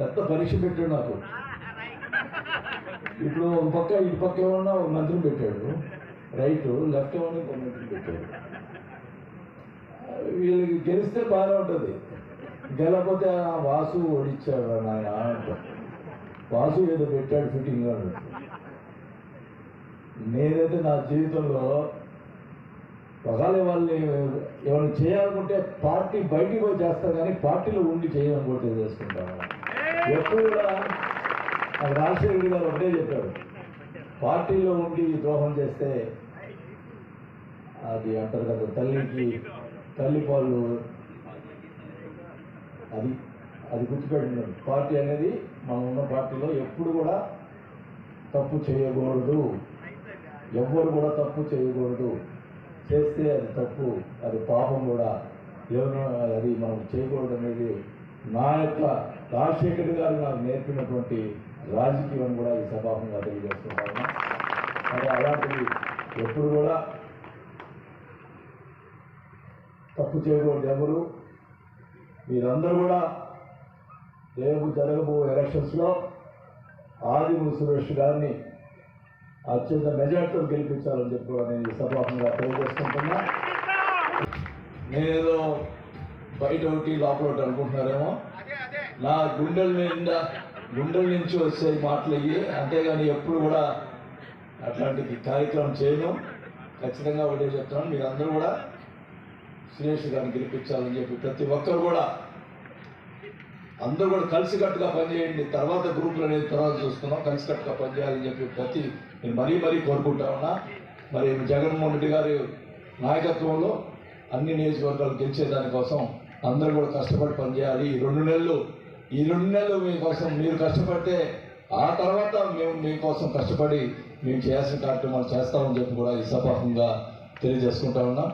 పెద్ద పరీక్ష పెట్టాడు నాకు. ఇప్పుడు ఒక పక్క ఇటు పక్క ఏమన్నా ఒక మంత్రిని పెట్టాడు. రైట్ లెఫ్ట్ ఏమన్నా ఒక మంత్రిని పెట్టాడు. వీళ్ళకి గెలిస్తే బాగానే ఉంటుంది. గెలకపోతే "ఆ, వాసు ఓడిచ్చాడు నాయన వాసు ఏదో పెట్టాడు ఫిట్టింగ్ అని నేనైతే నా జీవితంలో ఒకవేళ వాళ్ళని ఏమైనా చేయాలనుకుంటే పార్టీ బయటికి పోయి చేస్తా కానీ పార్టీలో ఉండి చేయాలనుకుంటే చేసుకుంటాను ఎప్పుడు కూడా నాకు రాజశేఖర్ గారు ఒకటే చెప్పారు. పార్టీలో ఉండి ద్రోహం చేస్తే అది అంటారు కదా తల్లికి తల్లి పాలు అది అది గుర్తుపెట్టండి పార్టీ అనేది మనం ఉన్న పార్టీలో ఎప్పుడు కూడా తప్పు చేయకూడదు. ఎవ్వరు కూడా తప్పు చేయకూడదు. చేస్తే అది తప్పు అది పాపం కూడా. ఎవరు అది మనం చేయకూడదు అనేది నా యొక్క రాజశేఖర్ గారు నాకు నేర్పినటువంటి రాజకీయం కూడా ఈ సభాముగా తెలియజేస్తున్నాను. మరి అలాంటివి ఎప్పుడు కూడా తప్పు చేయకూడదు ఎవరు. మీరందరూ కూడా రేపు జరగబో ఎలక్షన్స్లో ఆదిము సురేష్ గారిని అత్యంత మెజార్టీతో గెలిపించాలని చెప్పి నేను ఈ సభాముగా తెలియజేసుకుంటున్నా. నేను బయట ఒకటి లోపల ఒకటి అనుకుంటున్నారేమో నా గుండెల నిండా గుండెల నుంచి వచ్చే మాటలు ఇవి అంతేగాని ఎప్పుడు కూడా అట్లాంటి కార్యక్రమం చేయను. ఖచ్చితంగా ఒకటే చెప్తున్నాను మీరందరూ కూడా సురేష్ గారిని గెలిపించాలని చెప్పి ప్రతి ఒక్కరు కూడా అందరూ కూడా కలిసికట్టుగా పనిచేయండి. తర్వాత గ్రూపులు అనేది తర్వాత చూస్తున్నాం. కలిసికట్టుగా పనిచేయాలని చెప్పి ప్రతి నేను మరీ మరీ కోరుకుంటా ఉన్నా. మరి జగన్మోహన్ రెడ్డి గారి నాయకత్వంలో అన్ని నియోజకవర్గాలు గెలిచే దానికోసం అందరూ కూడా కష్టపడి పనిచేయాలి. ఈ రెండు నెలలు ఈ రెండు నెలలు మీకోసం మీరు కష్టపడితే ఆ తర్వాత మేము మీకోసం కష్టపడి మేము చేయాల్సిన కార్యక్రమాలు చేస్తామని చెప్పి కూడా ఈ సభాముగా తెలియజేసుకుంటా ఉన్నాం.